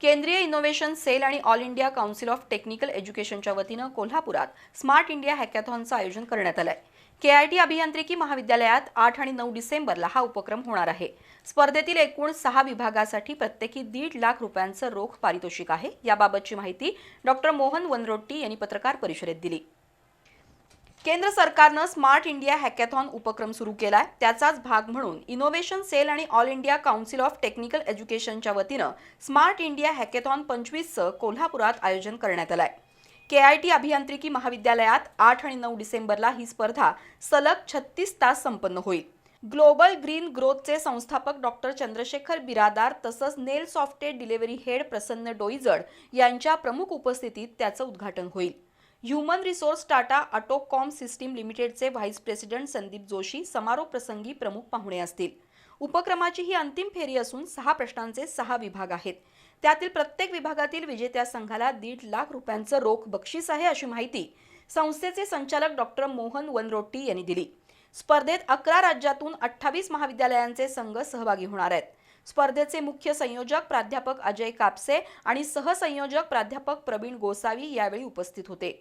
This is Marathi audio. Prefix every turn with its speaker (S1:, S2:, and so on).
S1: केंद्रीय इनोव्हेशन सेल आणि All India Council of Technical एज्युकेशनच्या वतीनं कोल्हापुरात स्मार्ट इंडिया हॅकॅथॉनचं आयोजन करण्यात आलंय. के आय टी अभियांत्रिकी महाविद्यालयात आठ आणि नऊ डिसेंबरला हा उपक्रम होणार आहे. स्पर्धेतील एकूण सहा विभागासाठी प्रत्येकी दीड लाख रुपयांचं रोख पारितोषिक आहे. याबाबतची माहिती डॉक्टर मोहन वनरोट्टी यांनी पत्रकार परिषदेत दिली. केंद्र सरकारनं स्मार्ट इंडिया हॅकॅथॉन उपक्रम सुरू केलाय. त्याचाच भाग म्हणून इनोव्हेशन सेल आणि All India Council of Technical एज्युकेशनच्या वतीनं स्मार्ट इंडिया हॅकॅथॉन पंचवीसचं कोल्हापुरात आयोजन करण्यात आलंय. के आय टी अभियांत्रिकी महाविद्यालयात आठ आणि नऊ डिसेंबरला ही स्पर्धा सलग छत्तीस तास संपन्न होईल. ग्लोबल ग्रीन ग्रोथचे संस्थापक डॉक्टर चंद्रशेखर बिरादार तसंच nail software delivery head Prasanna Doijad यांच्या प्रमुख उपस्थितीत त्याचं उद्घाटन होईल. Human resource Tata Autocomp system लिमिटेडचे व्हाईस प्रेसिडेंट संदीप जोशी समारोप प्रसंगी प्रमुख पाहुणे असतील. उपक्रमाची ही अंतिम फेरी असून सहा प्रश्नांचे सहा विभाग आहेत. त्यातील प्रत्येक विभागातील विजेत्या संघाला दीड लाख रुपयांचं रोख बक्षीस आहे अशी माहिती संस्थेचे संचालक डॉक्टर मोहन वनरोट्टी यांनी दिली. स्पर्धेत अकरा राज्यातून अठ्ठावीस महाविद्यालयांचे संघ सहभागी होणार आहेत. स्पर्धेचे मुख्य संयोजक प्राध्यापक अजय कापसे आणि सहसंयोजक प्राध्यापक प्रवीण गोसावी यावेळी उपस्थित होते.